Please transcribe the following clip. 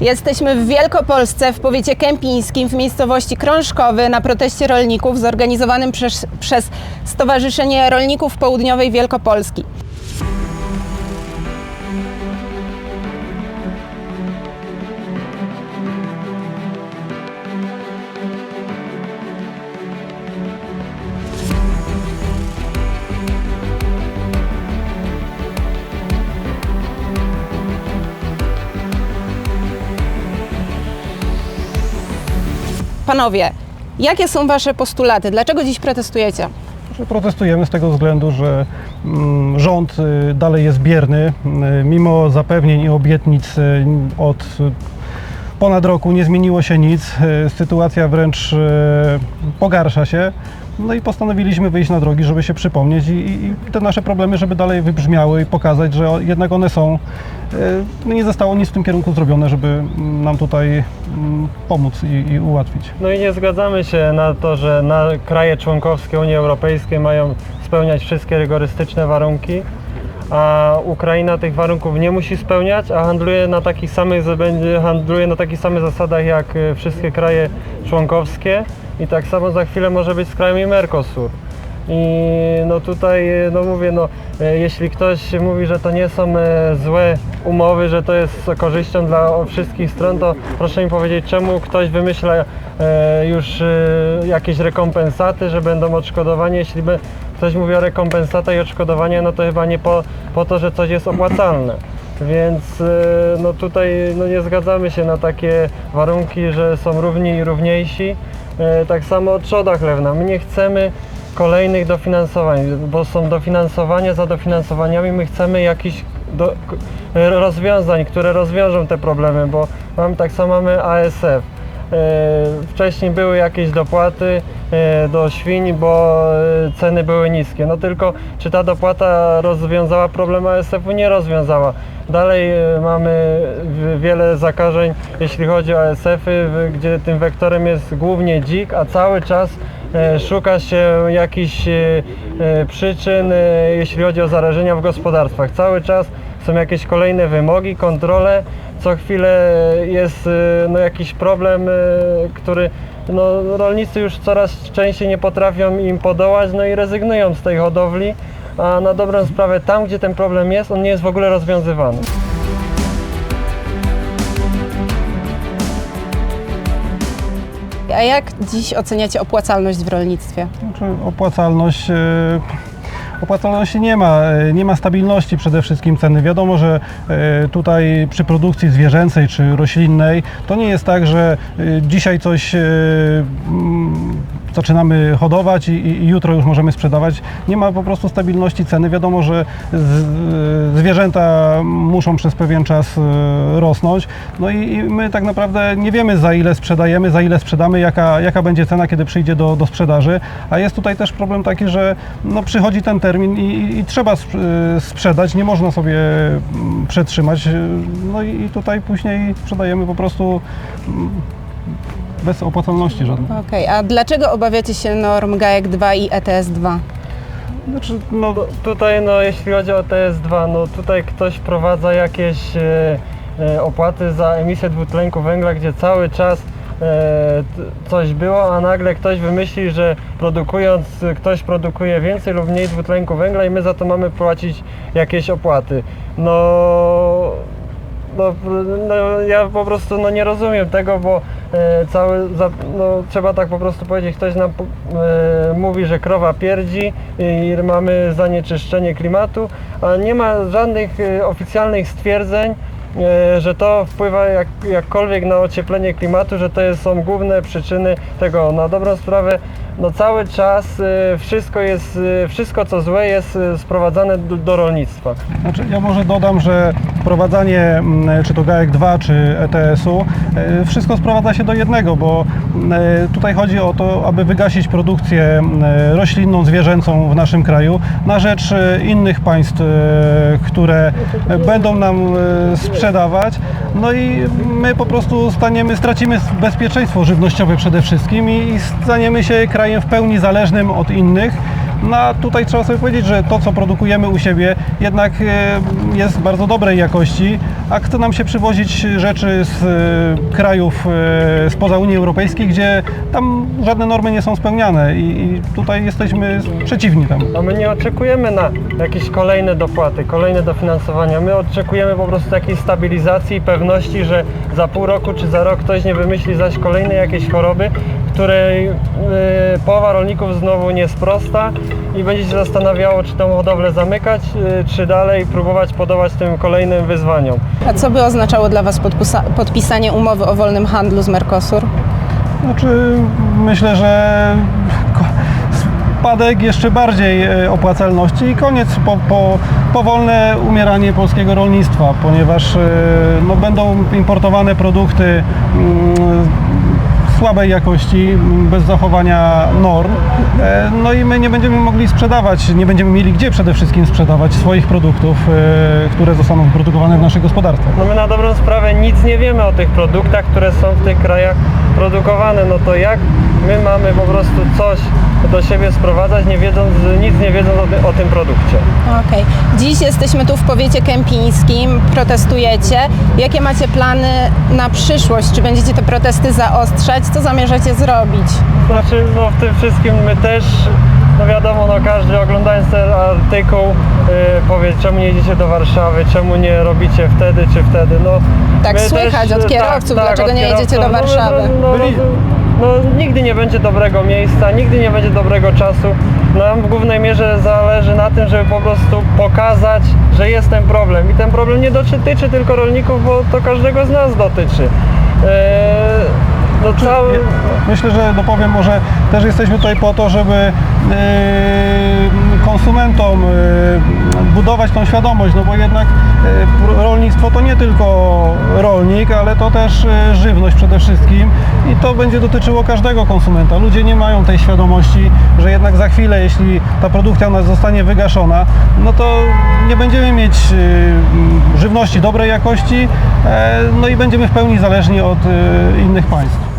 Jesteśmy w Wielkopolsce, w powiecie kępińskim, w miejscowości Krążkowy, na proteście rolników zorganizowanym przez, przez Stowarzyszenie Rolników Południowej Wielkopolski. Panowie, jakie są Wasze postulaty? Dlaczego dziś protestujecie? Protestujemy z tego względu, że mm, rząd y, dalej jest bierny. y, Mimo zapewnień i obietnic y, od ponad roku nie zmieniło się nic. Sytuacja wręcz pogarsza się. No i postanowiliśmy wyjść na drogi, żeby się przypomnieć i, i te nasze problemy, żeby dalej wybrzmiały i pokazać, że jednak one są. Y, No nie zostało nic w tym kierunku zrobione, żeby mm, nam tutaj mm, pomóc i, i ułatwić. No i nie zgadzamy się na to, że na kraje członkowskie Unii Europejskiej mają spełniać wszystkie rygorystyczne warunki, a Ukraina tych warunków nie musi spełniać, a handluje na takich samych, handluje na takich samych zasadach jak e, wszystkie kraje członkowskie i tak samo za chwilę może być z krajami Mercosur. I no tutaj, no mówię, no e, jeśli ktoś mówi, że to nie są e, złe umowy, że to jest korzyścią dla wszystkich stron, to proszę mi powiedzieć, czemu ktoś wymyśla e, już jakieś rekompensaty, że będą odszkodowania. Jeśli ktoś mówi o rekompensatach i odszkodowania, no to chyba nie po, po to, że coś jest opłacalne. Więc no tutaj no nie zgadzamy się na takie warunki, że są równi i równiejsi. Tak samo trzoda chlewna. My nie chcemy kolejnych dofinansowań, bo są dofinansowania za dofinansowaniami. My chcemy jakichś do, k- rozwiązań, które rozwiążą te problemy, bo mamy tak samo mamy ASF. E, Wcześniej były jakieś dopłaty e, do świń, bo e, ceny były niskie. No tylko czy ta dopłata rozwiązała problem ASF-u? Nie rozwiązała. Dalej e, mamy wiele zakażeń, jeśli chodzi o ASF-y, gdzie tym wektorem jest głównie dzik, a cały czas e, szuka się jakichś e, e, przyczyn, e, jeśli chodzi o zarażenia w gospodarstwach. Cały czas są jakieś kolejne wymogi, kontrole. Co chwilę jest e, no, jakiś problem, e, który no, rolnicy już coraz częściej nie potrafią im podołać, no i rezygnują z tej hodowli. A na dobrą sprawę, tam gdzie ten problem jest, on nie jest w ogóle rozwiązywany. A jak dziś oceniacie opłacalność w rolnictwie? Znaczy opłacalność. e, Opłacalności nie ma, e, nie ma stabilności przede wszystkim ceny. Wiadomo, że e, tutaj przy produkcji zwierzęcej czy roślinnej to nie jest tak, że dzisiaj coś zaczynamy hodować i, i jutro już możemy sprzedawać. Nie ma po prostu stabilności ceny. Wiadomo, że z, zwierzęta muszą przez pewien czas e, rosnąć. No i, i my tak naprawdę nie wiemy za ile sprzedajemy, za ile sprzedamy, jaka, jaka będzie cena, kiedy przyjdzie do, do sprzedaży. A jest tutaj też problem taki, że no, przychodzi ten termin i, i, trzeba e, sprzedać, nie można sobie mm, przetrzymać. No i, i tutaj później sprzedajemy po prostu mm, bez opłacalności żadnej. Okej, a dlaczego obawiacie się norm GAEK 2 i ETS 2? Znaczy, no, No, tutaj, no, jeśli chodzi o TS2, no tutaj ktoś wprowadza jakieś e, e, opłaty za emisję dwutlenku węgla, gdzie cały czas e, t- coś było, a nagle ktoś wymyśli, że produkując, ktoś produkuje więcej lub mniej dwutlenku węgla i my za to mamy płacić jakieś opłaty. No, no, no ja po prostu no, nie rozumiem tego, bo e, cały, za, no, trzeba tak po prostu powiedzieć, ktoś nam e, mówi, że krowa pierdzi i mamy zanieczyszczenie klimatu, a nie ma żadnych e, oficjalnych stwierdzeń, e, że to wpływa jak, jakkolwiek na ocieplenie klimatu, że to jest, są główne przyczyny tego. Na dobrą sprawę, no cały czas e, wszystko jest, e, wszystko co złe jest e, sprowadzane do, do rolnictwa. Znaczy, ja może dodam, że wprowadzanie mm, czy to GAEK 2, czy ETS-u, wszystko sprowadza się do jednego, bo tutaj chodzi o to, aby wygasić produkcję roślinną, zwierzęcą w naszym kraju na rzecz innych państw, które będą nam sprzedawać. No i my po prostu staniemy, stracimy bezpieczeństwo żywnościowe przede wszystkim i i staniemy się krajem w pełni zależnym od innych. No a tutaj trzeba sobie powiedzieć, że to, co produkujemy u siebie, jednak e, jest bardzo dobrej jakości, a chce nam się przywozić rzeczy z e, krajów e, spoza Unii Europejskiej, gdzie tam żadne normy nie są spełniane i, tutaj jesteśmy przeciwni temu. A my nie oczekujemy na jakieś kolejne dopłaty, kolejne dofinansowania. My oczekujemy po prostu takiej stabilizacji i pewności, że za pół roku czy za rok ktoś nie wymyśli zaś kolejnej jakiejś choroby, której połowa rolników znowu nie sprosta i będzie się zastanawiało, czy tą hodowlę zamykać, yy, czy dalej próbować podołać tym kolejnym wyzwaniom. A co by oznaczało dla Was podpisa- podpisanie umowy o wolnym handlu z Mercosur? Znaczy, myślę, że spadek jeszcze bardziej e, opłacalności i koniec, po, po, powolne umieranie polskiego rolnictwa, ponieważ e, no, będą importowane produkty mm, słabej jakości, bez zachowania norm. E, No i my nie będziemy mogli sprzedawać, nie będziemy mieli gdzie przede wszystkim sprzedawać swoich produktów, e, które zostaną wyprodukowane w naszych gospodarstwach. No my na dobrą sprawę nic nie wiemy o tych produktach, które są w tych krajach produkowane. No to jak my mamy po prostu coś do siebie sprowadzać, nie wiedząc, nic nie wiedząc o, ty, o tym produkcie? Okej. Dziś jesteśmy tu w powiecie kępińskim, protestujecie. Jakie macie plany na przyszłość? Czy będziecie te protesty zaostrzać? Co zamierzacie zrobić? Znaczy, no w tym wszystkim my też, no wiadomo, no każdy oglądając ten artykuł yy, powie, czemu nie jedziecie do Warszawy, czemu nie robicie wtedy czy wtedy, no. Tak słychać od kierowców, dlaczego od nie jedziecie do kierowców. Warszawy? No, no, no, no, nigdy nie będzie dobrego miejsca, nigdy nie będzie dobrego czasu. Nam w głównej mierze zależy na tym, żeby po prostu pokazać, że jest ten problem. I ten problem nie dotyczy tylko rolników, bo to każdego z nas dotyczy. Yy, no cały... Myślę, że dopowiem może też jesteśmy tutaj po to, żeby e, konsumentom e, budować tą świadomość, no bo jednak e, rolnictwo to nie tylko rolnik, ale to też e, żywność przede wszystkim i to będzie dotyczyło każdego konsumenta. Ludzie nie mają tej świadomości, że jednak za chwilę, jeśli ta produkcja u nas zostanie wygaszona, no to nie będziemy mieć żywności dobrej jakości, e, no i będziemy w pełni zależni od innych państw.